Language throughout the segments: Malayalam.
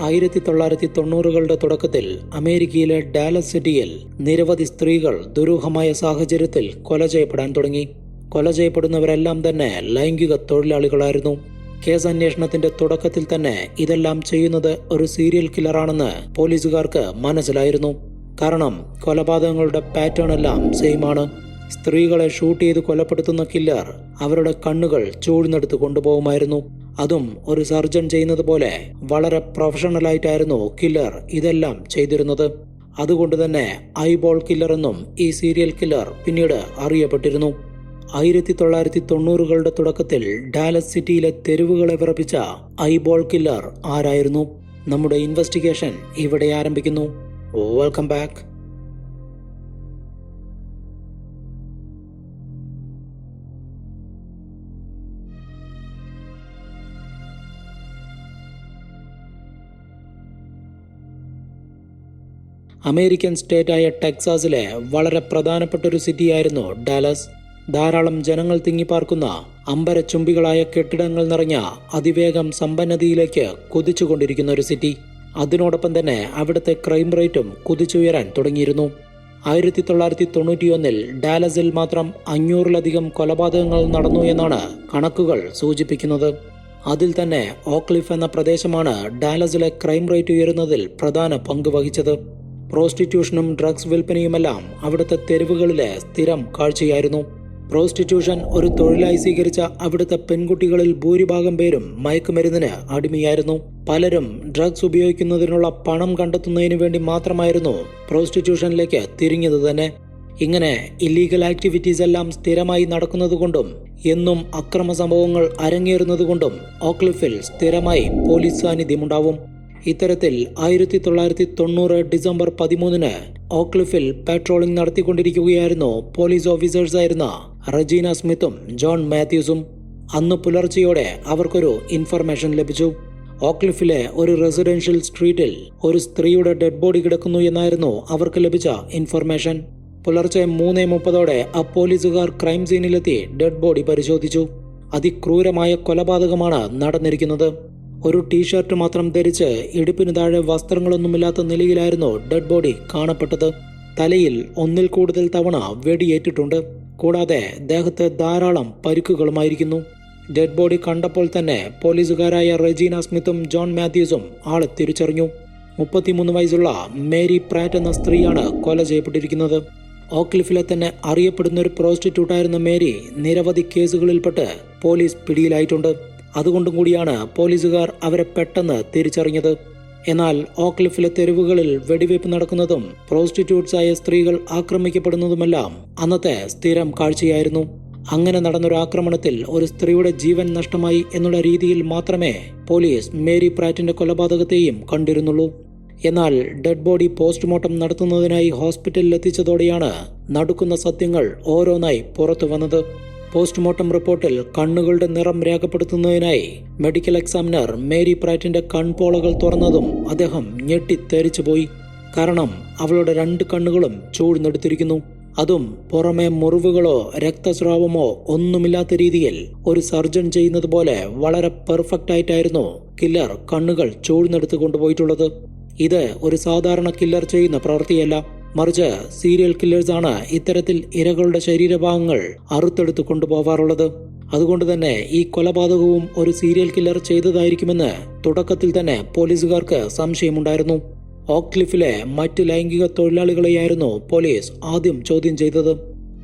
ആയിരത്തി തൊള്ളായിരത്തി തൊണ്ണൂറുകളുടെ തുടക്കത്തിൽ അമേരിക്കയിലെ ഡാലസ് സിറ്റിയിൽ നിരവധി സ്ത്രീകൾ ദുരൂഹമായ സാഹചര്യത്തിൽ കൊല ചെയ്യപ്പെടാൻ തുടങ്ങി. കൊല ചെയ്യപ്പെടുന്നവരെല്ലാം തന്നെ ലൈംഗിക തൊഴിലാളികളായിരുന്നു. കേസ് അന്വേഷണത്തിന്റെ തുടക്കത്തിൽ തന്നെ ഇതെല്ലാം ചെയ്യുന്നത് ഒരു സീരിയൽ കില്ലറാണെന്ന് പോലീസുകാർക്ക് മനസ്സിലായിരുന്നു. കാരണം കൊലപാതകങ്ങളുടെ പാറ്റേൺ എല്ലാം സെയിമാണ്. സ്ത്രീകളെ ഷൂട്ട് ചെയ്ത് കൊലപ്പെടുത്തുന്ന കില്ലർ അവരുടെ കണ്ണുകൾ ചൂഴ്ന്നെടുത്ത് കൊണ്ടുപോകുമായിരുന്നു. അതും ഒരു സർജൻ ചെയ്യുന്നത് പോലെ വളരെ പ്രൊഫഷണലായിട്ടായിരുന്നു കില്ലർ ഇതെല്ലാം ചെയ്തിരുന്നത്. അതുകൊണ്ട് തന്നെ ഐബോൾ കില്ലർ എന്നും ഈ സീരിയൽ കില്ലർ പിന്നീട് അറിയപ്പെട്ടിരുന്നു. ആയിരത്തി തൊള്ളായിരത്തി തൊണ്ണൂറുകളുടെ തുടക്കത്തിൽ ഡാലസ് സിറ്റിയിലെ തെരുവുകളെ വിറപ്പിച്ച ഐബോൾ കില്ലർ ആരായിരുന്നു? നമ്മുടെ ഇൻവെസ്റ്റിഗേഷൻ ഇവിടെ ആരംഭിക്കുന്നു. വെൽക്കം ബാക്ക് അമേരിക്കൻ സ്റ്റേറ്റായ ടെക്സാസിലെ വളരെ പ്രധാനപ്പെട്ട ഒരു സിറ്റിയായിരുന്നു ഡാലസ്. ധാരാളം ജനങ്ങൾ തിങ്ങിപ്പാർക്കുന്ന അമ്പരച്ചുംബികളായ കെട്ടിടങ്ങൾ നിറഞ്ഞ അതിവേഗം സമ്പന്നതയിലേക്ക് കുതിച്ചുകൊണ്ടിരിക്കുന്ന ഒരു സിറ്റി. അതിനോടൊപ്പം തന്നെ അവിടുത്തെ ക്രൈം റേറ്റും കുതിച്ചുയരാൻ തുടങ്ങിയിരുന്നു. ആയിരത്തി തൊള്ളായിരത്തി തൊണ്ണൂറ്റിയൊന്നിൽ ഡാലസിൽ മാത്രം അഞ്ഞൂറിലധികം കൊലപാതകങ്ങൾ നടന്നു എന്നാണ് കണക്കുകൾ സൂചിപ്പിക്കുന്നത്. അതിൽ തന്നെ ഓക്ലിഫ് എന്ന പ്രദേശമാണ് ഡാലസിലെ ക്രൈം റേറ്റ് ഉയരുന്നതിൽ പ്രധാന പങ്ക് വഹിച്ചത്. പ്രോസ്റ്റിറ്റ്യൂഷനും ഡ്രഗ്സ് വിൽപ്പനയുമെല്ലാം അവിടുത്തെ തെരുവുകളിലെ സ്ഥിരം കാഴ്ചയായിരുന്നു. പ്രോസ്റ്റിറ്റ്യൂഷൻ ഒരു തൊഴിലായി സ്വീകരിച്ച അവിടുത്തെ പെൺകുട്ടികളിൽ ഭൂരിഭാഗം പേരും മയക്കുമരുന്നിന് അടിമയായിരുന്നു. പലരും ഡ്രഗ്സ് ഉപയോഗിക്കുന്നതിനുള്ള പണം കണ്ടെത്തുന്നതിന് വേണ്ടി മാത്രമായിരുന്നു പ്രോസ്റ്റിറ്റ്യൂഷനിലേക്ക് തിരിഞ്ഞത് തന്നെ. ഇങ്ങനെ ഇല്ലീഗൽ ആക്ടിവിറ്റീസ് എല്ലാം സ്ഥിരമായി നടക്കുന്നതുകൊണ്ടും എന്നും അക്രമ സംഭവങ്ങൾ അരങ്ങേറുന്നതുകൊണ്ടും ഓക്ലിഫിൽ സ്ഥിരമായി പോലീസ് സാന്നിധ്യമുണ്ടാവും. ഇത്തരത്തിൽ ആയിരത്തി തൊള്ളായിരത്തി തൊണ്ണൂറ് ഡിസംബർ പതിമൂന്നിന് ഓക്ലിഫിൽ പാട്രോളിംഗ് നടത്തിക്കൊണ്ടിരിക്കുകയായിരുന്നു പോലീസ് ഓഫീസേഴ്സായിരുന്ന റജീന സ്മിത്തും ജോൺ മാത്യൂസും. അന്ന് പുലർച്ചെയോടെ അവർക്കൊരു ഇൻഫർമേഷൻ ലഭിച്ചു. ഓക്ലിഫിലെ ഒരു റെസിഡൻഷ്യൽ സ്ട്രീറ്റിൽ ഒരു സ്ത്രീയുടെ ഡെഡ് ബോഡി കിടക്കുന്നു എന്നായിരുന്നു അവർക്ക് ലഭിച്ച ഇൻഫർമേഷൻ പുലർച്ചെ മൂന്നേ മുപ്പതോടെ ആ പോലീസുകാർ ക്രൈം സീനിലെത്തി ഡെഡ് ബോഡി പരിശോധിച്ചു. അതിക്രൂരമായ കൊലപാതകമാണ് നടന്നിരിക്കുന്നത്. ഒരു ടീഷർട്ട് മാത്രം ധരിച്ച് ഇടുപ്പിന് താഴെ വസ്ത്രങ്ങളൊന്നുമില്ലാത്ത നിലയിലായിരുന്നു ഡെഡ് ബോഡി കാണപ്പെട്ടത്. തലയിൽ ഒന്നിൽ കൂടുതൽ തവണ വെടിയേറ്റിട്ടുണ്ട്. കൂടാതെ ദേഹത്ത് ധാരാളം പരിക്കുകളുമായിരിക്കുന്നു. ഡെഡ് ബോഡി കണ്ടപ്പോൾ തന്നെ പോലീസുകാരായ റെജീന സ്മിത്തും ജോൺ മാത്യൂസും ആളെ തിരിച്ചറിഞ്ഞു. മുപ്പത്തിമൂന്ന് വയസ്സുള്ള മേരി പ്രാറ്റ് എന്ന സ്ത്രീയാണ് കൊല ചെയ്യപ്പെട്ടിരിക്കുന്നത്. ഓക്ലിഫിലെ തന്നെ അറിയപ്പെടുന്ന ഒരു പ്രോസ്റ്റിറ്റ്യൂട്ടായിരുന്ന മേരി നിരവധി കേസുകളിൽപ്പെട്ട് പോലീസ് പിടിയിലായിട്ടുണ്ട്. അതുകൊണ്ടും കൂടിയാണ് പോലീസുകാർ അവരെ പെട്ടെന്ന് തിരിച്ചറിഞ്ഞത്. എന്നാൽ ഓക്ലിഫിലെ തെരുവുകളിൽ വെടിവയ്പ് നടക്കുന്നതും പ്രോസ്റ്റിറ്റ്യൂട്ട്സായ സ്ത്രീകൾ ആക്രമിക്കപ്പെടുന്നതുമെല്ലാം അന്നത്തെ സ്ഥിരം കാഴ്ചയായിരുന്നു. അങ്ങനെ നടന്നൊരു ആക്രമണത്തിൽ ഒരു സ്ത്രീയുടെ ജീവൻ നഷ്ടമായി എന്നുള്ള രീതിയിൽ മാത്രമേ പോലീസ് മേരി പ്രാറ്റിന്റെ കൊലപാതകത്തെയും കണ്ടിരുന്നുള്ളൂ. എന്നാൽ ഡെഡ് ബോഡി പോസ്റ്റ്മോർട്ടം നടത്തുന്നതിനായി ഹോസ്പിറ്റലിൽ എത്തിച്ചതോടെയാണ് നടുക്കുന്ന സത്യങ്ങൾ ഓരോന്നായി പുറത്തു വന്നത്. പോസ്റ്റ്മോർട്ടം റിപ്പോർട്ടിൽ കണ്ണുകളുടെ നിറം രേഖപ്പെടുത്തുന്നതിനായി മെഡിക്കൽ എക്സാമിനർ മേരി പ്രാറ്റിന്റെ കൺപോളകൾ തുറന്നതും അദ്ദേഹം ഞെട്ടിത്തേരിച്ചുപോയി കാരണം അവളുടെ രണ്ട് കണ്ണുകളും ചൂഴ്ന്നെടുത്തിരിക്കുന്നു. അതും പുറമെ മുറിവുകളോ രക്തസ്രാവമോ ഒന്നുമില്ലാത്ത രീതിയിൽ ഒരു സർജൻ ചെയ്യുന്നത് പോലെ വളരെ പെർഫെക്റ്റ് ആയിട്ടായിരുന്നു കില്ലർ കണ്ണുകൾ ചൂഴ്ന്നെടുത്ത് കൊണ്ടുപോയിട്ടുള്ളത്. ഇത് ഒരു സാധാരണ കില്ലർ ചെയ്യുന്ന പ്രവൃത്തിയല്ല. മറിച്ച് സീരിയൽ കില്ലേഴ്സ് ആണ് ഇത്തരത്തിൽ ഇരകളുടെ ശരീരഭാഗങ്ങൾ അറുത്തെടുത്ത് കൊണ്ടുപോവാറുള്ളത്. അതുകൊണ്ട് തന്നെ ഈ കൊലപാതകവും ഒരു സീരിയൽ കില്ലർ ചെയ്തതായിരിക്കുമെന്ന് തുടക്കത്തിൽ തന്നെ പോലീസുകാർക്ക് സംശയമുണ്ടായിരുന്നു. ഓക്ലിഫിലെ മറ്റ് ലൈംഗിക തൊഴിലാളികളെയായിരുന്നു പോലീസ് ആദ്യം ചോദ്യം ചെയ്തത്.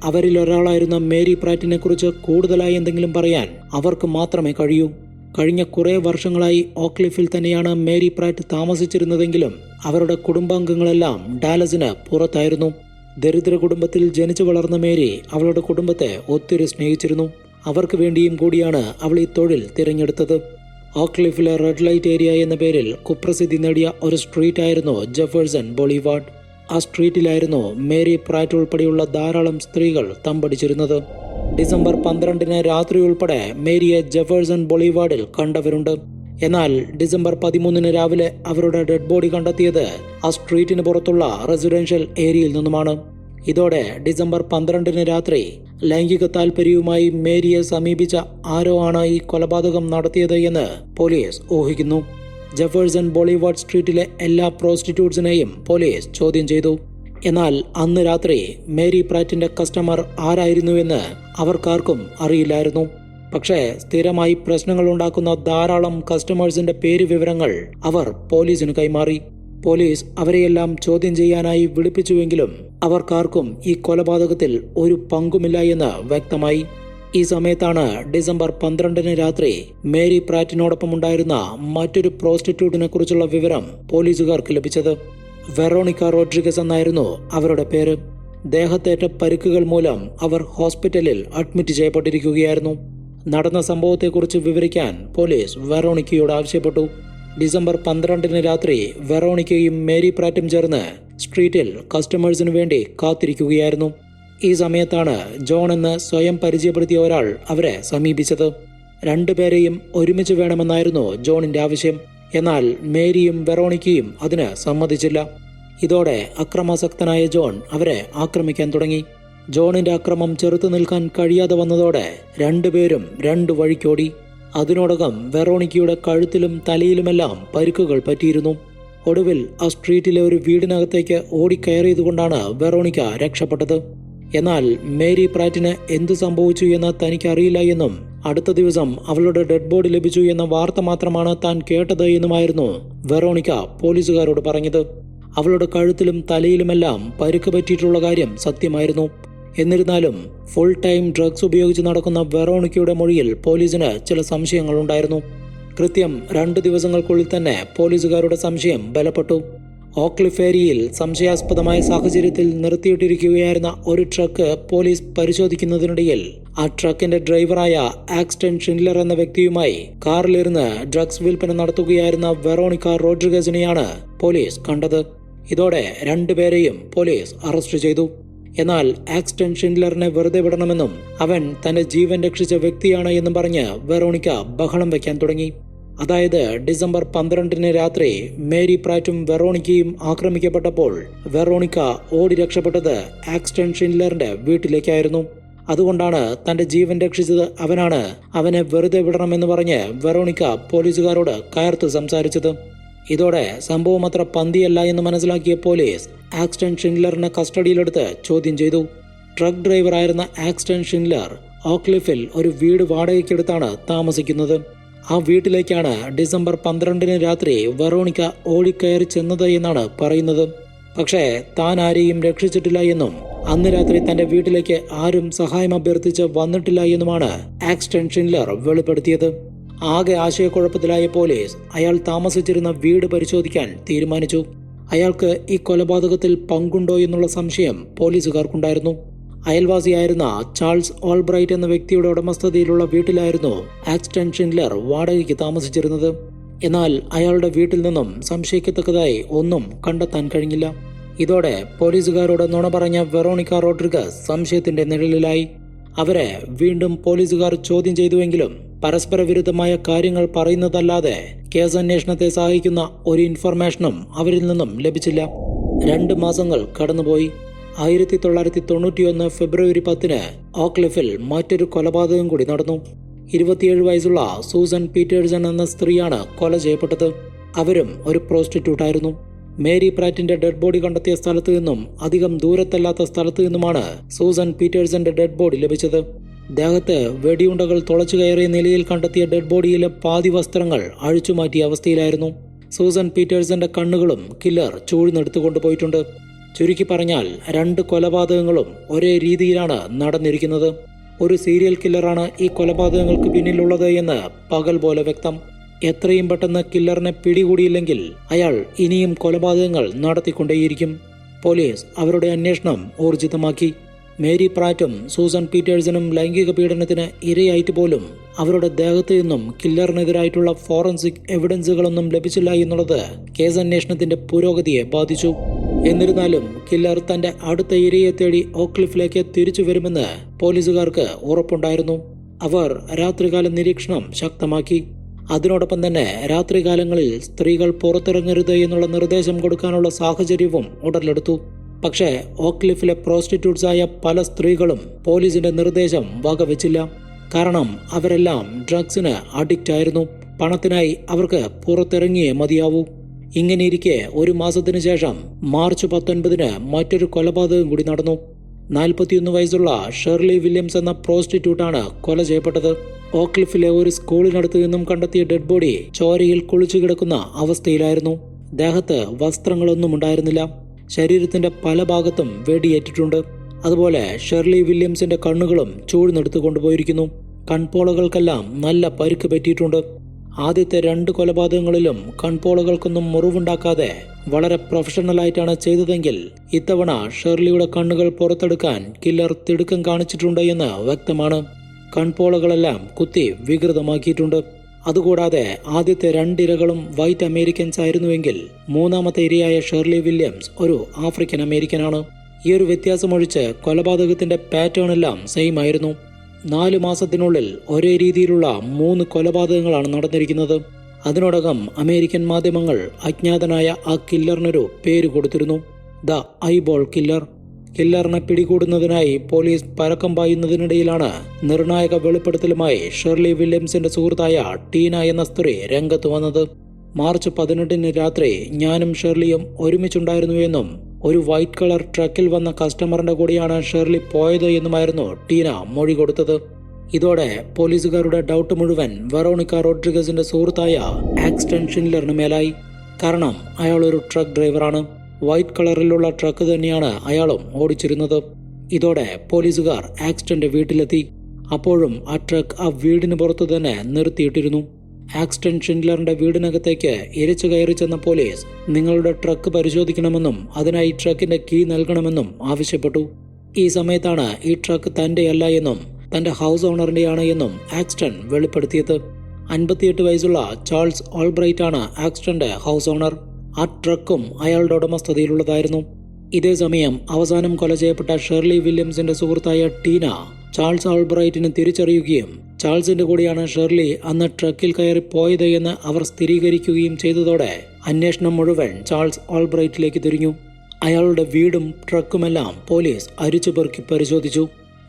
അവരിൽ ഒരാളായിരുന്ന മേരി പ്രാറ്റിനെ കുറിച്ച് കൂടുതലായി എന്തെങ്കിലും പറയാൻ അവർക്ക് മാത്രമേ കഴിയൂ. കഴിഞ്ഞ കുറേ വർഷങ്ങളായി ഓക്ലിഫിൽ തന്നെയാണ് മേരി പ്രാറ്റ് താമസിച്ചിരുന്നതെങ്കിലും അവരുടെ കുടുംബാംഗങ്ങളെല്ലാം ഡാലസിന് പുറത്തായിരുന്നു. ദരിദ്ര കുടുംബത്തിൽ ജനിച്ചു വളർന്ന മേരി അവളുടെ കുടുംബത്തെ ഒത്തിരി സ്നേഹിച്ചിരുന്നു. അവർക്ക് വേണ്ടിയും കൂടിയാണ് അവൾ ഈ തൊഴിൽ തിരഞ്ഞെടുത്തത്. ഓക്ലിഫിലെ റെഡ് ലൈറ്റ് ഏരിയ എന്ന പേരിൽ കുപ്രസിദ്ധി നേടിയ ഒരു സ്ട്രീറ്റ് ആയിരുന്നു ജെഫേഴ്സൺ ബോളിവാർഡ്. ആ സ്ട്രീറ്റിലായിരുന്നു മേരി പ്രാറ്റ് ഉൾപ്പെടെയുള്ള ധാരാളം സ്ത്രീകൾ തമ്പടിച്ചിരുന്നത്. ഡിസംബർ പന്ത്രണ്ടിന് രാത്രി ഉൾപ്പെടെ മേരിയെ ജെഫേഴ്സൺ ബൊളിവാർഡിൽ കണ്ടവരുണ്ട്. എന്നാൽ ഡിസംബർ പതിമൂന്നിന് രാവിലെ അവരുടെ ഡെഡ് ബോഡി കണ്ടെത്തിയത് ആ സ്ട്രീറ്റിന് പുറത്തുള്ള റെസിഡൻഷ്യൽ ഏരിയയിൽ നിന്നുമാണ്. ഇതോടെ ഡിസംബർ പന്ത്രണ്ടിന് രാത്രി ലൈംഗിക താൽപര്യവുമായി മേരിയെ സമീപിച്ച ആരോ ആണ് ഈ കൊലപാതകം നടത്തിയത് എന്ന് പോലീസ് ഊഹിക്കുന്നു. ജഫേഴ്സൺ ബോളിവുഡ് സ്ട്രീറ്റിലെ എല്ലാ പ്രോസ്റ്റിറ്റ്യൂട്ട്സിനെയും പോലീസ് ചോദ്യം ചെയ്തു. എന്നാൽ അന്ന് രാത്രി മേരി പ്രാറ്റിന്റെ കസ്റ്റമർ ആരായിരുന്നുവെന്ന് അവർക്കാർക്കും അറിയില്ലായിരുന്നു. പക്ഷേ സ്ഥിരമായി പ്രശ്നങ്ങൾ ഉണ്ടാക്കുന്ന ധാരാളം കസ്റ്റമേഴ്സിന്റെ പേര് വിവരങ്ങൾ അവർ പോലീസിന് കൈമാറി. പോലീസ് അവരെയെല്ലാം ചോദ്യം ചെയ്യാനായി വിളിപ്പിച്ചുവെങ്കിലും അവർക്കാർക്കും ഈ കൊലപാതകത്തിൽ ഒരു പങ്കുമില്ല എന്ന് വ്യക്തമായി. ഈ സമയത്താണ് ഡിസംബർ പന്ത്രണ്ടിന് രാത്രി മേരി പ്രാറ്റിനോടൊപ്പം ഉണ്ടായിരുന്ന മറ്റൊരു പ്രോസ്റ്റിറ്റ്യൂട്ടിനെ കുറിച്ചുള്ള വിവരം പോലീസുകാർക്ക് ലഭിച്ചത്. വെറോണിക്ക റോഡ്രിഗസ് എന്നായിരുന്നു അവരുടെ പേര്. ദേഹത്തേറ്റ പരിക്കുകൾ മൂലം അവർ ഹോസ്പിറ്റലിൽ അഡ്മിറ്റ് ചെയ്യപ്പെട്ടിരിക്കുകയായിരുന്നു. നടന്ന സംഭവത്തെക്കുറിച്ച് വിവരിക്കാൻ പോലീസ് വെറോണിക്കയോട് ആവശ്യപ്പെട്ടു. ഡിസംബർ പന്ത്രണ്ടിന് രാത്രി വെറോണിക്കയും മേരി പ്രാറ്റും ചേർന്ന് സ്ട്രീറ്റിൽ കസ്റ്റമേഴ്സിനു വേണ്ടി കാത്തിരിക്കുകയായിരുന്നു. ഈ സമയത്താണ് ജോൺ എന്ന് സ്വയം പരിചയപ്പെടുത്തിയ ഒരാൾ അവരെ സമീപിച്ചത്. രണ്ടുപേരെയും ഒരുമിച്ച് വേണമെന്നായിരുന്നു ജോണിന്റെ ആവശ്യം. എന്നാൽ മേരിയും വെറോണിക്കയും അതിന് സമ്മതിച്ചില്ല. ഇതോടെ അക്രമാസക്തനായ ജോൺ അവരെ ആക്രമിക്കാൻ തുടങ്ങി. ജോണിന്റെ അക്രമം ചെറുത്തു നിൽക്കാൻ കഴിയാതെ വന്നതോടെ രണ്ടുപേരും രണ്ടു വഴിക്കോടി. അതിനോടകം വെറോണിക്കയുടെ കഴുത്തിലും തലയിലുമെല്ലാം പരുക്കുകൾ പറ്റിയിരുന്നു. ഒടുവിൽ ആ സ്ട്രീറ്റിലെ ഒരു വീടിനകത്തേക്ക് ഓടിക്കയറിയതുകൊണ്ടാണ് വെറോണിക്ക രക്ഷപ്പെട്ടത്. എന്നാൽ മേരി പ്രാറ്റിന് എന്തു സംഭവിച്ചു എന്ന് തനിക്ക് അറിയില്ല എന്നും അടുത്ത ദിവസം അവളുടെ ഡെഡ് ബോഡി ലഭിച്ചു എന്ന വാർത്ത മാത്രമാണ് താൻ കേട്ടത് എന്നുമായിരുന്നു വെറോണിക്ക പോലീസുകാരോട് പറഞ്ഞത്. അവളുടെ കഴുത്തിലും തലയിലുമെല്ലാം പരുക്ക് പറ്റിയിട്ടുള്ള കാര്യം സത്യമായിരുന്നു. എന്നിരുന്നാലും ഫുൾ ടൈം ഡ്രഗ്സ് ഉപയോഗിച്ച് നടക്കുന്ന വെറോണിക്കയുടെ മൊഴിയിൽ പോലീസിന് ചില സംശയങ്ങളുണ്ടായിരുന്നു. കൃത്യം രണ്ട് ദിവസങ്ങൾക്കുള്ളിൽ തന്നെ പോലീസുകാരുടെ സംശയം ബലപ്പെട്ടു. ഓക്ലിഫേരിയിൽ സംശയാസ്പദമായ സാഹചര്യത്തിൽ നിർത്തിയിട്ടിരിക്കുകയായിരുന്ന ഒരു ട്രക്ക് പോലീസ് പരിശോധിക്കുന്നതിനിടയിൽ ആ ട്രക്കിന്റെ ഡ്രൈവറായ ആക്സ്റ്റൻ ഷിൻലർ എന്ന വ്യക്തിയുമായി കാറിലിരുന്ന് ഡ്രഗ്സ് വിൽപ്പന നടത്തുകയായിരുന്ന വെറോണിക്ക റോഡ്രിഗസിനെയാണ് പോലീസ് കണ്ടത്. ഇതോടെ രണ്ടുപേരെയും പോലീസ് അറസ്റ്റ് ചെയ്തു. എന്നാൽ ആക്സ്റ്റൻ ഷിൻലറിനെ വെറുതെ വിടണമെന്നും അവൻ തന്റെ ജീവൻ രക്ഷിച്ച വ്യക്തിയാണ് എന്നും പറഞ്ഞ് വെറോണിക്ക ബഹളം വയ്ക്കാൻ തുടങ്ങി. അതായത് ഡിസംബർ പന്ത്രണ്ടിന് രാത്രി മേരി പ്രാറ്റും വെറോണിക്കയും ആക്രമിക്കപ്പെട്ടപ്പോൾ വെറോണിക്ക ഓടി രക്ഷപ്പെട്ടത് ആക്സ്റ്റൺ ഷിൻലറിന്റെ വീട്ടിലേക്കായിരുന്നു. അതുകൊണ്ടാണ് തന്റെ ജീവൻ രക്ഷിച്ചത് അവനാണ് അവനെ വെറുതെ വിടണമെന്ന് പറഞ്ഞ് വെറോണിക്ക പോലീസുകാരോട് കയർത്ത് സംസാരിച്ചത്. ഇതോടെ സംഭവം അത്ര പന്തിയല്ല എന്ന് മനസ്സിലാക്കിയ പോലീസ് ആക്സ്റ്റൺ ഷിൻലറിനെ കസ്റ്റഡിയിലെടുത്ത് ചോദ്യം ചെയ്തു. ട്രക്ക് ഡ്രൈവറായിരുന്ന ആക്സ്റ്റൺ ഷിൻലർ ഓക്ലിഫിൽ ഒരു വീട് വാടകയ്ക്കെടുത്താണ് താമസിക്കുന്നത്. ആ വീട്ടിലേക്കാണ് ഡിസംബർ പന്ത്രണ്ടിന് രാത്രി വെറോണിക്ക ഓടിക്കയറി ചെന്നത് എന്നാണ് പറയുന്നത്. പക്ഷേ താൻ ആരെയും രക്ഷിച്ചിട്ടില്ല എന്നും അന്ന് രാത്രി തന്റെ വീട്ടിലേക്ക് ആരും സഹായം അഭ്യർത്ഥിച്ച് വന്നിട്ടില്ല എന്നുമാണ് ആക്സ്റ്റൺ ഷിൻലർ വെളിപ്പെടുത്തിയത്. ആകെ ആശയക്കുഴപ്പത്തിലായ പോലീസ് അയാൾ താമസിച്ചിരുന്ന വീട് പരിശോധിക്കാൻ തീരുമാനിച്ചു. അയാൾക്ക് ഈ കൊലപാതകത്തിൽ പങ്കുണ്ടോ എന്നുള്ള സംശയം പോലീസുകാർക്കുണ്ടായിരുന്നു. അയൽവാസിയായിരുന്ന ചാൾസ് ഓൾബ്രൈറ്റ് എന്ന വ്യക്തിയുടെ ഉടമസ്ഥതയിലുള്ള വീട്ടിലായിരുന്നു ആക്സ്റ്റൺ ഷിൻലർ വാടകയ്ക്ക് താമസിച്ചിരുന്നത്. എന്നാൽ അയാളുടെ വീട്ടിൽ നിന്നും സംശയിക്കത്തക്കതായി ഒന്നും കണ്ടെത്താൻ കഴിഞ്ഞില്ല. ഇതോടെ പോലീസുകാരോട് നുണ പറഞ്ഞ വെറോണിക്ക റോഡ്രിഗസ് സംശയത്തിന്റെ നിഴലിലായി. അവരെ വീണ്ടും പോലീസുകാർ ചോദ്യം ചെയ്തുവെങ്കിലും പരസ്പര വിരുദ്ധമായ കാര്യങ്ങൾ പറയുന്നതല്ലാതെ കേസ് അന്വേഷണത്തെ സഹായിക്കുന്ന ഒരു ഇൻഫർമേഷനും അവരിൽ നിന്നും ലഭിച്ചില്ല. രണ്ട് മാസങ്ങൾ കടന്നുപോയി. ആയിരത്തി തൊള്ളായിരത്തി തൊണ്ണൂറ്റിയൊന്ന് ഫെബ്രുവരി പത്തിന് ഓക്ലിഫിൽ മറ്റൊരു കൊലപാതകം കൂടി നടന്നു. ഇരുപത്തിയേഴ് വയസ്സുള്ള സൂസൻ പീറ്റേഴ്സൺ എന്ന സ്ത്രീയാണ് കൊല ചെയ്യപ്പെട്ടത്. അവരും ഒരു പ്രോസ്റ്റിറ്റ്യൂട്ട് ആയിരുന്നു. മേരി പ്രാറ്റിന്റെ ഡെഡ് ബോഡി കണ്ടെത്തിയ സ്ഥലത്തു നിന്നും അധികം ദൂരത്തല്ലാത്ത സ്ഥലത്തു നിന്നുമാണ് സൂസൻ പീറ്റേഴ്സന്റെ ഡെഡ് ബോഡി ലഭിച്ചത്. ദേഹത്ത് വെടിയുണ്ടകൾ തുളച്ചു കയറിയ നിലയിൽ കണ്ടെത്തിയ ഡെഡ് ബോഡിയിലെ പാതി വസ്ത്രങ്ങൾ അഴിച്ചുമാറ്റിയ അവസ്ഥയിലായിരുന്നു. സൂസൻ പീറ്റേഴ്സന്റെ കണ്ണുകളും കില്ലർ ചൂഴ്ന്നെടുത്തു കൊണ്ടുപോയിട്ടുണ്ട് ചുരുക്കി പറഞ്ഞാൽ രണ്ട് കൊലപാതകങ്ങളും ഒരേ രീതിയിലാണ് നടന്നിരിക്കുന്നത്. ഒരു സീരിയൽ കില്ലറാണ് ഈ കൊലപാതകങ്ങൾക്ക് പിന്നിലുള്ളത് എന്ന് പകൽ പോലെ വ്യക്തം. എത്രയും പെട്ടെന്ന് കില്ലറിനെ പിടികൂടിയില്ലെങ്കിൽ അയാൾ ഇനിയും കൊലപാതകങ്ങൾ നടത്തിക്കൊണ്ടേയിരിക്കും. പോലീസ് അവരുടെ അന്വേഷണം ഊർജിതമാക്കി. മേരി പ്രാറ്റും സൂസൻ പീറ്റേഴ്സനും ലൈംഗിക പീഡനത്തിന് ഇരയായിട്ട് പോലും അവരുടെ ദേഹത്തു നിന്നും കില്ലറിനെതിരായിട്ടുള്ള ഫോറൻസിക് എവിഡൻസുകളൊന്നും ലഭിച്ചില്ല എന്നുള്ളത് കേസ് അന്വേഷണത്തിന്റെ പുരോഗതിയെ ബാധിച്ചു. എന്നിരുന്നാലും കില്ലർ തന്റെ അടുത്ത ഇരയെ തേടി ഓക്ലിഫിലേക്ക് തിരിച്ചു വരുമെന്ന് പോലീസുകാർക്ക് ഉറപ്പുണ്ടായിരുന്നു. അവർ രാത്രികാല നിരീക്ഷണം ശക്തമാക്കി. അതിനോടൊപ്പം തന്നെ രാത്രികാലങ്ങളിൽ സ്ത്രീകൾ പുറത്തിറങ്ങരുത് എന്നുള്ള നിർദ്ദേശം കൊടുക്കാനുള്ള സാഹചര്യവും ഉടലെടുത്തു. പക്ഷേ ഓക്ലിഫിലെ പ്രോസ്റ്റിറ്റ്യൂട്ട്സായ പല സ്ത്രീകളും പോലീസിന്റെ നിർദ്ദേശം വകവെച്ചില്ല. കാരണം അവരെല്ലാം ഡ്രഗ്സിന് അഡിക്റ്റ് ആയിരുന്നു. പണത്തിനായി അവർക്ക് പുറത്തിറങ്ങിയേ മതിയാവൂ. ഇങ്ങനെയിരിക്കെ ഒരു മാസത്തിനു ശേഷം മാർച്ച് പത്തൊൻപതിന് മറ്റൊരു കൊലപാതകം കൂടി നടന്നു. നാൽപ്പത്തിയൊന്ന് വയസ്സുള്ള ഷെർലി വില്യംസ് എന്ന പ്രോസ്റ്റിറ്റ്യൂട്ടാണ് കൊല ചെയ്യപ്പെട്ടത്. ഓക്ലിഫിലെ ഒരു സ്കൂളിനടുത്ത് നിന്നും കണ്ടെത്തിയ ഡെഡ് ബോഡി ചോരയിൽ കുളിച്ചു കിടക്കുന്ന അവസ്ഥയിലായിരുന്നു. ദേഹത്ത് വസ്ത്രങ്ങളൊന്നും ഉണ്ടായിരുന്നില്ല. ശരീരത്തിന്റെ പല ഭാഗത്തും വെടിയേറ്റിട്ടുണ്ട്. അതുപോലെ ഷെർലി വില്യംസിന്റെ കണ്ണുകളും ചൂഴ്ന്നെടുത്ത് കൊണ്ടുപോയിരിക്കുന്നു. കൺപോളകൾക്കെല്ലാം നല്ല പരുക്ക് പറ്റിയിട്ടുണ്ട്. ആദ്യത്തെ രണ്ട് കൊലപാതകങ്ങളിലും കൺപോളകൾക്കൊന്നും മുറിവുണ്ടാക്കാതെ വളരെ പ്രൊഫഷണലായിട്ടാണ് ചെയ്തതെങ്കിൽ ഇത്തവണ ഷെർലിയുടെ കണ്ണുകൾ പുറത്തെടുക്കാൻ കില്ലർ തിടുക്കം കാണിച്ചിട്ടുണ്ട് എന്ന് വ്യക്തമാണ്. കൺപോളകളെല്ലാം കുത്തി വികൃതമാക്കിയിട്ടുണ്ട്. അതുകൂടാതെ ആദ്യത്തെ രണ്ടിരകളും വൈറ്റ് അമേരിക്കൻസ് ആയിരുന്നുവെങ്കിൽ മൂന്നാമത്തെ ഇരയായ ഷെർലി വില്യംസ് ഒരു ആഫ്രിക്കൻ അമേരിക്കനാണ് ഈ ഒരു വ്യത്യാസമൊഴിച്ച് കൊലപാതകത്തിന്റെ പാറ്റേൺ എല്ലാം സെയിം ആയിരുന്നു. നാല് മാസത്തിനുള്ളിൽ ഒരേ രീതിയിലുള്ള മൂന്ന് കൊലപാതകങ്ങളാണ് നടന്നിരിക്കുന്നത്. അതിനോടകം അമേരിക്കൻ മാധ്യമങ്ങൾ അജ്ഞാതനായ ആ കില്ലറിനൊരു പേര് കൊടുത്തിരുന്നു. ദ ഐബോൾ കില്ലർ കില്ലറിനെ പിടികൂടുന്നതിനായി പോലീസ് പരക്കം പായുന്നതിനിടയിലാണ് നിർണായക വെളിപ്പെടുത്തലുമായി ഷെർലി വില്യംസിന്റെ സുഹൃത്തായ ടീന എന്ന സ്ത്രീ രംഗത്ത് വന്നത്. മാർച്ച് പതിനെട്ടിന് രാത്രി ഞാനും ഷെർലിയും ഒരുമിച്ചുണ്ടായിരുന്നു എന്നും ഒരു വൈറ്റ് കളർ ട്രക്കിൽ വന്ന കസ്റ്റമറിന്റെ കൂടെയാണ് ഷെർലി പോയത് എന്നുമായിരുന്നു ടീന മൊഴി കൊടുത്തത്. ഇതോടെ പോലീസുകാരുടെ ഡൗട്ട് മുഴുവൻ വെറോണിക്ക റോഡ്രിഗസിന്റെ സുഹൃത്തായ ആക്സ്റ്റൻഷൻ ഷിൻലറിന് മേലായി. കാരണം അയാൾ ഒരു ട്രക്ക് ഡ്രൈവറാണ്. വൈറ്റ് കളറിലുള്ള ട്രക്ക് തന്നെയാണ് അയാളും ഓടിച്ചിരുന്നത്. ഇതോടെ പോലീസുകാർ ആക്സ്റ്റന്റെ വീട്ടിലെത്തി. അപ്പോഴും ആ ട്രക്ക് ആ വീടിന് പുറത്ത് തന്നെ നിർത്തിയിട്ടിരുന്നു. ആക്സ്റ്റൻ ഷിൻഡ്ലറിന്റെ വീടിനകത്തേക്ക് ഇരച്ചു കയറി ചെന്ന പോലീസ് നിങ്ങളുടെ ട്രക്ക് പരിശോധിക്കണമെന്നും അതിനായി ട്രക്കിന്റെ കീ നൽകണമെന്നും ആവശ്യപ്പെട്ടു. ഈ സമയത്താണ് ഈ ട്രക്ക് തന്റെയല്ല എന്നും തന്റെ ഹൗസ് ഓണറിന്റെയാണ് എന്നും ആക്സ്റ്റൺ വെളിപ്പെടുത്തിയത്. അൻപത്തിയെട്ട് വയസ്സുള്ള ചാൾസ് ഓൾബ്രൈറ്റ് ആണ് ആക്സ്റ്റന്റെ ഹൗസ് ഓണർ. ആ ട്രക്കും അയാളുടെ ഉടമസ്ഥതയിലുള്ളതായിരുന്നു. ഇതേ സമയം അവസാനം കൊല ചെയ്യപ്പെട്ട ഷെർലി വില്യംസിന്റെ സുഹൃത്തായ ടീന ചാൾസ് ഓൾബ്രൈറ്റിനെ തിരിച്ചറിയുകയും ചാൾസിന്റെ കൂടെയാണ് ഷെർലി അന്ന് ട്രക്കിൽ കയറി പോയത് എന്ന് അവർ സ്ഥിരീകരിക്കുകയും ചെയ്തതോടെ അന്വേഷണം മുഴുവൻ ചാൾസ് ആൾബ്രൈറ്റിലേക്ക് തിരിഞ്ഞു. അയാളുടെ വീടും ട്രക്കുമെല്ലാം പോലീസ് അരിച്ചുപെറുക്കി പരിശോധിച്ചു.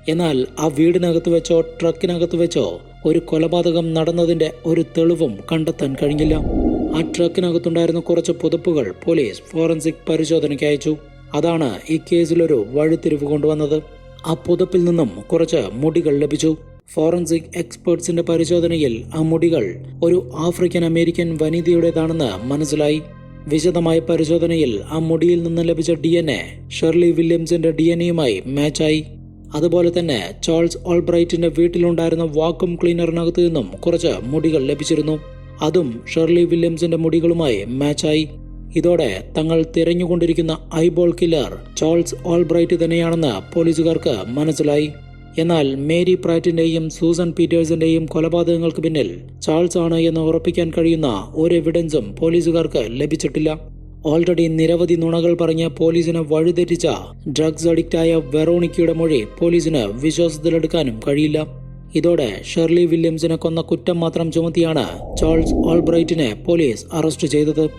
എന്നാൽ ആ വീടിനകത്ത് വെച്ചോ ട്രക്കിനകത്ത് വെച്ചോ ഒരു കൊലപാതകം നടന്നതിന്റെ ഒരു തെളിവും കണ്ടെത്താൻ കഴിഞ്ഞില്ല. ആ ട്രക്കിനകത്തുണ്ടായിരുന്ന കുറച്ച് പുതപ്പുകൾ പോലീസ് ഫോറൻസിക് പരിശോധനയ്ക്ക് അയച്ചു. അതാണ് ഈ കേസിലൊരു വഴിത്തിരിവ് കൊണ്ടുവന്നത്. ആ പുതപ്പിൽ നിന്നും കുറച്ച് മുടികൾ ലഭിച്ചു. ഫോറൻസിക് എക്സ്പേർട്സിന്റെ പരിശോധനയിൽ ആ മുടികൾ ഒരു ആഫ്രിക്കൻ അമേരിക്കൻ വനിതയുടേതാണെന്ന് മനസ്സിലായി. വിശദമായ പരിശോധനയിൽ ആ മുടിയിൽ നിന്ന് ലഭിച്ച ഡി എൻ എ ഷെർലി വില്യംസിന്റെ ഡി എൻ എയുമായി മാച്ചായി. അതുപോലെ തന്നെ ചാൾസ് ഓൾബ്രൈറ്റിന്റെ വീട്ടിലുണ്ടായിരുന്ന വാക്വം ക്ലീനറിനകത്തു നിന്നും കുറച്ച് മുടികൾ ലഭിച്ചിരുന്നു. അതും ഷെർലി വില്യംസിന്റെ മുടികളുമായി മാച്ചായി. ഇതോടെ തങ്ങൾ തിരഞ്ഞുകൊണ്ടിരിക്കുന്ന ഐബോൾ കില്ലർ ചാൾസ് ഓൾബ്രൈറ്റ് തന്നെയാണെന്ന് പോലീസുകാർക്ക് മനസ്സിലായി. എന്നാൽ മേരി പ്രാറ്റിന്റെയും സൂസൻ പീറ്റേഴ്സിന്റെയും കൊലപാതകങ്ങൾക്ക് പിന്നിൽ ചാൾസ് ആണ് എന്ന് ഉറപ്പിക്കാൻ കഴിയുന്ന ഒരു എവിഡൻസും പോലീസുകാർക്ക് ലഭിച്ചിട്ടില്ല. ഓൾറെഡി നിരവധി നുണകൾ പറഞ്ഞ് പോലീസിനെ വഴിതെറ്റിച്ച ഡ്രഗ്സ് അഡിക്റ്റായ വെറോണിക്കയുടെ മൊഴി പോലീസിന് വിശ്വാസത്തിലെടുക്കാനും കഴിയില്ല. ഇതോടെ ഷെർലി വില്യംസിനെ കൊന്ന കുറ്റം മാത്രം ചുമത്തിയാണ് ചാൾസ് ഓൾബ്രൈറ്റിനെ പോലീസ് അറസ്റ്റ് ചെയ്തത്.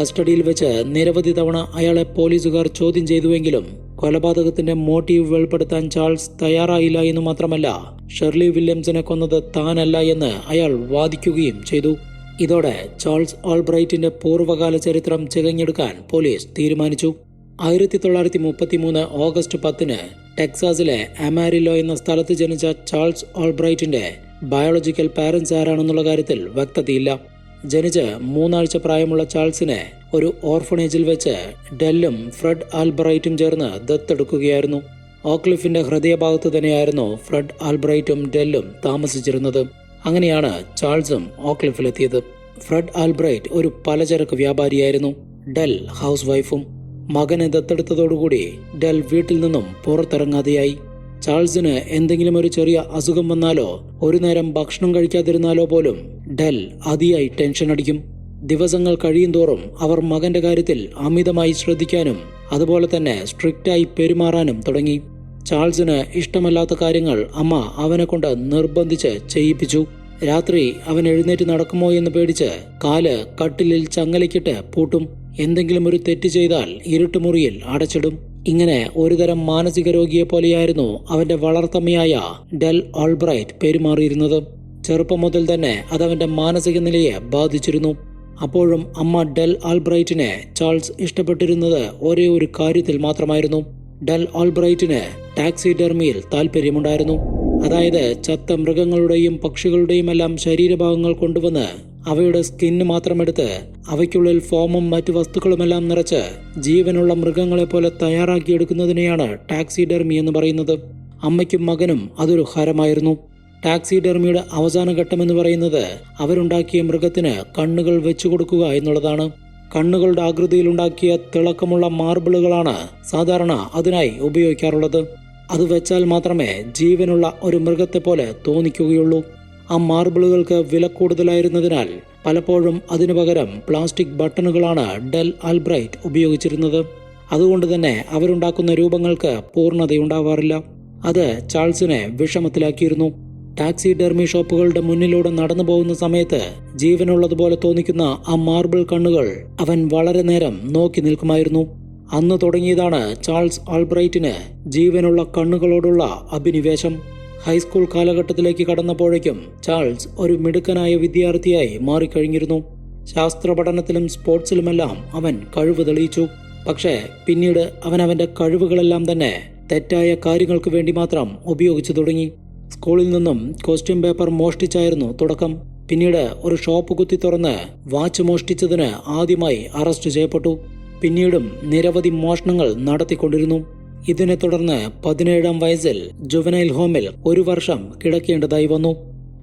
കസ്റ്റഡിയിൽ വെച്ച് നിരവധി തവണ അയാളെ പോലീസുകാർ ചോദ്യം ചെയ്തുവെങ്കിലും കൊലപാതകത്തിന്റെ മോട്ടീവ് വെളിപ്പെടുത്താൻ ചാൾസ് തയ്യാറായില്ല എന്ന് മാത്രമല്ല ഷെർലി വില്യംസിനെ കൊന്നത് താനല്ല എന്ന് അയാൾ വാദിക്കുകയും ചെയ്തു. ഇതോടെ ചാൾസ് ഓൾബ്രൈറ്റിന്റെ പൂർവകാല ചരിത്രം ചികഞ്ഞെടുക്കാൻ പോലീസ് തീരുമാനിച്ചു. ആയിരത്തി തൊള്ളായിരത്തി മുപ്പത്തി മൂന്ന് ഓഗസ്റ്റ് പത്തിന് ടെക്സാസിലെ അമാരിലോ എന്ന സ്ഥലത്ത് ജനിച്ച ചാൾസ് ഓൾബ്രൈറ്റിന്റെ ബയോളജിക്കൽ പാരന്റ്സ് ആരാണെന്നുള്ള കാര്യത്തിൽ വ്യക്തതയില്ല. ജനിച്ച് മൂന്നാഴ്ച പ്രായമുള്ള ചാൾസിനെ ഒരു ഓർഫണേജിൽ വെച്ച് ഡെല്ലും ഫ്രെഡ് ആൽബ്രൈറ്റും ചേർന്ന് ദത്തെടുക്കുകയായിരുന്നു. ഓക്ലിഫിന്റെ ഹൃദയഭാഗത്ത് തന്നെയായിരുന്നു ഫ്രെഡ് ആൽബ്രൈറ്റും ഡെല്ലും താമസിച്ചിരുന്നത്. അങ്ങനെയാണ് ചാൾസും ഓക്ലിഫിലെത്തിയത് ഫ്രെഡ് ആൽബ്രൈറ്റ് ഒരു പലചരക്ക് വ്യാപാരിയായിരുന്നു. ഡെൽ ഹൗസ് വൈഫും മകനെ ദത്തെടുത്തതോടുകൂടി ഡെൽ വീട്ടിൽ നിന്നും പുറത്തിറങ്ങാതെയായി. ചാൾസിന് എന്തെങ്കിലും ഒരു ചെറിയ അസുഖം വന്നാലോ ഒരു നേരം ഭക്ഷണം കഴിക്കാതിരുന്നാലോ പോലും ഡെൽ അതിയായി ടെൻഷൻ അടിക്കും. ദിവസങ്ങൾ കഴിയും തോറും അവർ മകന്റെ കാര്യത്തിൽ അമിതമായി ശ്രദ്ധിക്കാനും അതുപോലെ തന്നെ സ്ട്രിക്റ്റായി പെരുമാറാനും തുടങ്ങി. ചാൾസിന് ഇഷ്ടമല്ലാത്ത കാര്യങ്ങൾ അമ്മ അവനെ കൊണ്ട് നിർബന്ധിച്ച് ചെയ്യിപ്പിച്ചു. രാത്രി അവൻ എഴുന്നേറ്റ് നടക്കുമോ എന്ന് പേടിച്ച് കാൽ കട്ടിലിൽ ചങ്ങലയ്ക്കിട്ട് പൂട്ടും. എന്തെങ്കിലും ഒരു തെറ്റ് ചെയ്താൽ ഇരുട്ടുമുറിയിൽ അടച്ചിടും. ഇങ്ങനെ ഒരുതരം മാനസിക രോഗിയെ പോലെയായിരുന്നു അവന്റെ വളർത്തമ്മയായ ഡെൽ ഓൾബ്രൈറ്റ് പെരുമാറിയിരുന്നത്. ചെറുപ്പം മുതൽ തന്നെ അതവന്റെ മാനസിക നിലയെ ബാധിച്ചിരുന്നു. അപ്പോഴും അമ്മ ഡെൽ ആൽബ്രൈറ്റിനെ ചാൾസ് ഇഷ്ടപ്പെട്ടിരുന്നത് ഒരേ ഒരു കാര്യത്തിൽ മാത്രമായിരുന്നു. ഡെൽ ആൽബ്രൈറ്റിന് ടാക്സി ഡെർമിയിൽ താല്പര്യമുണ്ടായിരുന്നു അതായത് ചത്ത മൃഗങ്ങളുടെയും പക്ഷികളുടെയും എല്ലാം ശരീരഭാഗങ്ങൾ കൊണ്ടുവന്ന് അവയുടെ സ്കിന്ന് മാത്രമെടുത്ത് അവയ്ക്കുള്ളിൽ ഫോമും മറ്റു വസ്തുക്കളുമെല്ലാം നിറച്ച് ജീവനുള്ള മൃഗങ്ങളെ പോലെ തയ്യാറാക്കിയെടുക്കുന്നതിനെയാണ് ടാക്സി ഡെർമി എന്ന് പറയുന്നത്. അമ്മയ്ക്കും മകനും അതൊരു ഹരമായിരുന്നു. ടാക്സി ഡെർമിയുടെ അവസാന ഘട്ടമെന്ന് പറയുന്നത് അവരുണ്ടാക്കിയ മൃഗത്തിന് കണ്ണുകൾ വെച്ചു കൊടുക്കുക എന്നുള്ളതാണ്. കണ്ണുകളുടെ ആകൃതിയിലുണ്ടാക്കിയ തിളക്കമുള്ള മാർബിളുകളാണ് സാധാരണ അതിനായി ഉപയോഗിക്കാറുള്ളത്. അത് വെച്ചാൽ മാത്രമേ ജീവനുള്ള ഒരു മൃഗത്തെ പോലെ തോന്നിക്കുകയുള്ളൂ. ആ മാർബിളുകൾക്ക് വില കൂടുതലായിരുന്നതിനാൽ പലപ്പോഴും അതിനു പകരം പ്ലാസ്റ്റിക് ബട്ടണുകളാണ് ഡെൽ ആൽബ്രൈറ്റ് ഉപയോഗിച്ചിരുന്നത്. അതുകൊണ്ട് തന്നെ അവരുണ്ടാക്കുന്ന രൂപങ്ങൾക്ക് പൂർണതയുണ്ടാവാറില്ല. അത് ചാൾസിനെ വിഷമത്തിലാക്കിയിരുന്നു. ടാക്സി ഡെർമി ഷോപ്പുകളുടെ മുന്നിലൂടെ നടന്നു പോകുന്ന സമയത്ത് ജീവനുള്ളതുപോലെ തോന്നിക്കുന്ന ആ മാർബിൾ കണ്ണുകൾ അവൻ വളരെ നേരം നോക്കി നിൽക്കുമായിരുന്നു. അന്ന് തുടങ്ങിയതാണ് ചാൾസ് ആൾബ്രൈറ്റിന് ജീവനുള്ള കണ്ണുകളോടുള്ള അഭിനിവേശം. ഹൈസ്കൂൾ കാലഘട്ടത്തിലേക്ക് കടന്നപ്പോഴേക്കും ചാൾസ് ഒരു മിടുക്കനായ വിദ്യാർത്ഥിയായി മാറിക്കഴിഞ്ഞിരുന്നു. ശാസ്ത്ര പഠനത്തിലും സ്പോർട്സിലുമെല്ലാം അവൻ കഴിവ് തെളിയിച്ചു. പക്ഷേ പിന്നീട് അവൻ അവന്റെ കഴിവുകളെല്ലാം തന്നെ തെറ്റായ കാര്യങ്ങൾക്ക് വേണ്ടി മാത്രം ഉപയോഗിച്ചു തുടങ്ങി. സ്കൂളിൽ നിന്നും കോസ്റ്റ്യൂം പേപ്പർ മോഷ്ടിച്ചായിരുന്നു തുടക്കം. പിന്നീട് ഒരു ഷോപ്പ് കുത്തി തുറന്ന് വാച്ച് മോഷ്ടിച്ചതിന് ആദ്യമായി അറസ്റ്റ് ചെയ്യപ്പെട്ടു. പിന്നീടും നിരവധി മോഷണങ്ങൾ നടത്തിക്കൊണ്ടിരുന്നു. ഇതിനെ തുടർന്ന് പതിനേഴാം വയസ്സിൽ ജുവനൈൽ ഹോമിൽ ഒരു വർഷം കിടക്കേണ്ടതായി വന്നു.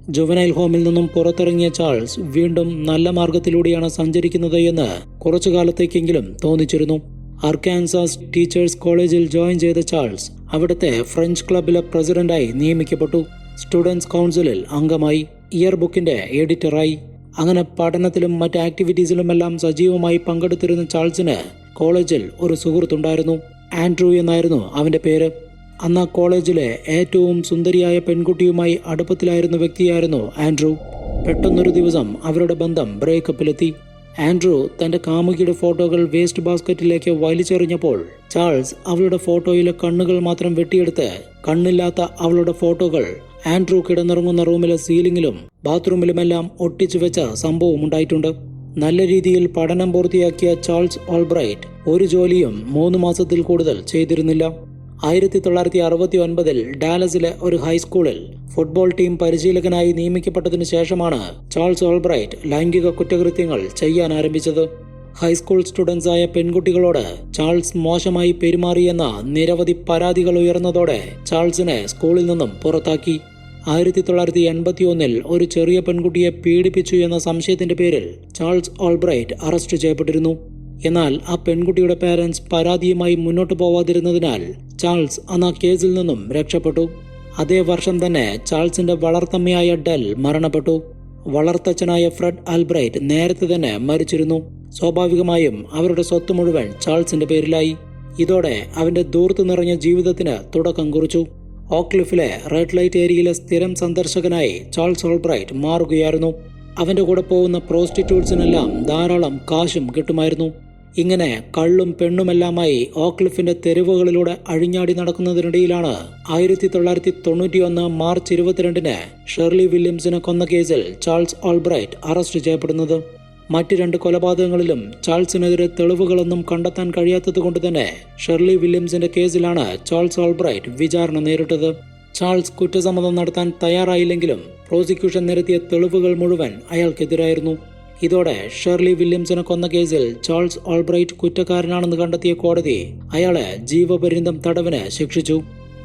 ജുവനൈൽ ഹോമിൽ നിന്നും പുറത്തിറങ്ങിയ ചാൾസ് വീണ്ടും നല്ല മാർഗത്തിലൂടെയാണ് സഞ്ചരിക്കുന്നത് എന്ന് കുറച്ചു കാലത്തേക്കെങ്കിലും തോന്നിച്ചിരുന്നു. അർക്കാൻസാസ് ടീച്ചേഴ്സ് കോളേജിൽ ജോയിൻ ചെയ്ത ചാൾസ് അവിടുത്തെ ഫ്രഞ്ച് ക്ലബിലെ പ്രസിഡന്റായി നിയമിക്കപ്പെട്ടു. സ്റ്റുഡൻസ് കൗൺസിലിൽ അംഗമായി ഇയർ ബുക്കിന്റെ എഡിറ്ററായി. അങ്ങനെ പഠനത്തിലും മറ്റ് ആക്ടിവിറ്റീസിലുമെല്ലാം സജീവമായി പങ്കെടുത്തിരുന്ന ചാൾസിന് കോളേജിൽ ഒരു സുഹൃത്തുണ്ടായിരുന്നു. ആൻഡ്രൂ എന്നായിരുന്നു അവന്റെ പേര്. അന്ന് കോളേജിലെ ഏറ്റവും സുന്ദരിയായ പെൺകുട്ടിയുമായി അടുപ്പത്തിലായിരുന്ന വ്യക്തിയായിരുന്നു ആൻഡ്രൂ. പെട്ടെന്നൊരു ദിവസം അവരുടെ ബന്ധം ബ്രേക്കപ്പിലെത്തി. ആൻഡ്രൂ തന്റെ കാമുകിയുടെ ഫോട്ടോകൾ വേസ്റ്റ് ബാസ്ക്കറ്റിലേക്ക് വലിച്ചെറിഞ്ഞപ്പോൾ ചാൾസ് അവളുടെ ഫോട്ടോയിലെ കണ്ണുകൾ മാത്രം വെട്ടിയെടുത്ത് കണ്ണില്ലാത്ത അവളുടെ ഫോട്ടോകൾ ആൻഡ്രൂ കിടന്നിറങ്ങുന്ന റൂമിലെ സീലിംഗിലും ബാത്റൂമിലുമെല്ലാം ഒട്ടിച്ചു വെച്ച സംഭവം ഉണ്ടായിട്ടുണ്ട്. നല്ല രീതിയിൽ പഠനം പൂർത്തിയാക്കിയ ചാൾസ് ഓൾബ്രൈറ്റ് ഒരു ജോലിയും മൂന്ന് മാസത്തിൽ കൂടുതൽ ചെയ്തിരുന്നില്ല. ആയിരത്തി തൊള്ളായിരത്തി അറുപത്തി ഒൻപതിൽ ഡാലസിലെ ഒരു ഹൈസ്കൂളിൽ ഫുട്ബോൾ ടീം പരിശീലകനായി നിയമിക്കപ്പെട്ടതിനു ശേഷമാണ് ചാൾസ് ഓൾബ്രൈറ്റ് ലൈംഗിക കുറ്റകൃത്യങ്ങൾ ചെയ്യാൻ ആരംഭിച്ചത്. ഹൈസ്കൂൾ സ്റ്റുഡൻസായ പെൺകുട്ടികളോട് ചാൾസ് മോശമായി പെരുമാറിയെന്ന നിരവധി പരാതികൾ ഉയർന്നതോടെ ചാൾസിനെ സ്കൂളിൽ നിന്നും പുറത്താക്കി. ആയിരത്തി തൊള്ളായിരത്തി എൺപത്തി ഒന്നിൽ ഒരു ചെറിയ പെൺകുട്ടിയെ പീഡിപ്പിച്ചു എന്ന സംശയത്തിന്റെ പേരിൽ ചാൾസ് ഓൾബ്രൈറ്റ് അറസ്റ്റ് ചെയ്യപ്പെട്ടിരുന്നു. എന്നാൽ ആ പെൺകുട്ടിയുടെ പേരൻസ് പരാതിയുമായി മുന്നോട്ട് പോവാതിരുന്നതിനാൽ ചാൾസ് അന്ന് ആ കേസിൽ നിന്നും രക്ഷപ്പെട്ടു. അതേ വർഷം തന്നെ ചാൾസിന്റെ വളർത്തമ്മയായ ഡെൽ മരണപ്പെട്ടു. വളർത്തച്ഛനായ ഫ്രെഡ് ആൽബ്രൈറ്റ് നേരത്തെ തന്നെ മരിച്ചിരുന്നു. സ്വാഭാവികമായും അവരുടെ സ്വത്ത് മുഴുവൻ ചാൾസിന്റെ പേരിലായി. ഇതോടെ അവന്റെ ദൂർത്ത് നിറഞ്ഞ ജീവിതത്തിന് തുടക്കം കുറിച്ചു. ഓക്ലിഫിലെ റെഡ് ലൈറ്റ് ഏരിയയിലെ സ്ഥിരം സന്ദർശകനായി ചാൾസ് ഓൾബ്രൈറ്റ് മാറുകയായിരുന്നു. അവന്റെ കൂടെ പോകുന്ന പ്രോസ്റ്റിറ്റ്യൂട്ട്സിനെല്ലാം ധാരാളം കാശും കിട്ടുമായിരുന്നു. ഇങ്ങനെ കള്ളും പെണ്ണുമെല്ലാമായി ഓക്ലിഫിന്റെ തെരുവുകളിലൂടെ അഴിഞ്ഞാടി നടക്കുന്നതിനിടയിലാണ് ആയിരത്തി തൊള്ളായിരത്തി തൊണ്ണൂറ്റി ഒന്ന് മാർച്ച് ഇരുപത്തിരണ്ടിന് ഷെർലി വില്യംസിനെ കൊന്ന കേസിൽ ചാൾസ് ഓൾബ്രൈറ്റ് അറസ്റ്റ് ചെയ്യപ്പെടുന്നത്. മറ്റ് രണ്ട് കൊലപാതകങ്ങളിലും ചാൾസിനെതിരെ തെളിവുകളൊന്നും കണ്ടെത്താൻ കഴിയാത്തതുകൊണ്ട് തന്നെ ഷെർലി വില്യംസിന്റെ കേസിലാണ് ചാൾസ് ഓൾബ്രൈറ്റ് വിചാരണ നേരിട്ടത്. ചാൾസ് കുറ്റസമ്മതം നടത്താൻ തയ്യാറായില്ലെങ്കിലും പ്രോസിക്യൂഷൻ നിരത്തിയ തെളിവുകൾ മുഴുവൻ അയാൾക്കെതിരായിരുന്നു. ഇതോടെ ഷെർലി വില്യംസിനെ കൊന്ന കേസിൽ ചാൾസ് ഓൾബ്രൈറ്റ് കുറ്റക്കാരനാണെന്ന് കണ്ടെത്തിയ കോടതി അയാളെ ജീവപര്യന്തം തടവിന് ശിക്ഷിച്ചു.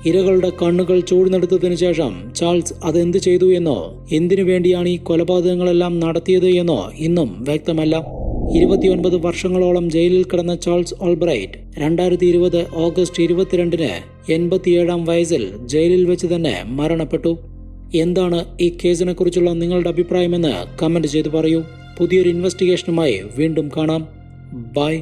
ഇരകളുടെ കണ്ണുകൾ ചൂഴ്ന്നെടുത്തതിനു ശേഷം ചാൾസ് അതെന്ത് ചെയ്തു എന്നോ? എന്തിനു വേണ്ടിയാണ് ഈ കൊലപാതകങ്ങളെല്ലാം നടത്തിയത് എന്നോ ഇന്നും വ്യക്തമല്ല. ഇരുപത്തിയൊൻപത് വർഷങ്ങളോളം ജയിലിൽ കിടന്ന ചാൾസ് ഓൾബ്രൈറ്റ് രണ്ടായിരത്തി ഇരുപത് ഓഗസ്റ്റ് ഇരുപത്തിരണ്ടിന് എൺപത്തിയേഴാം വയസ്സിൽ ജയിലിൽ വെച്ച് തന്നെ മരണപ്പെട്ടു. എന്താണ് ഈ കേസിനെ കുറിച്ചുള്ള നിങ്ങളുടെ അഭിപ്രായമെന്ന് കമന്റ് ചെയ്തു പറയൂ. പുതിയൊരു ഇൻവെസ്റ്റിഗേഷനുമായി വീണ്ടും കാണാം. ബൈ.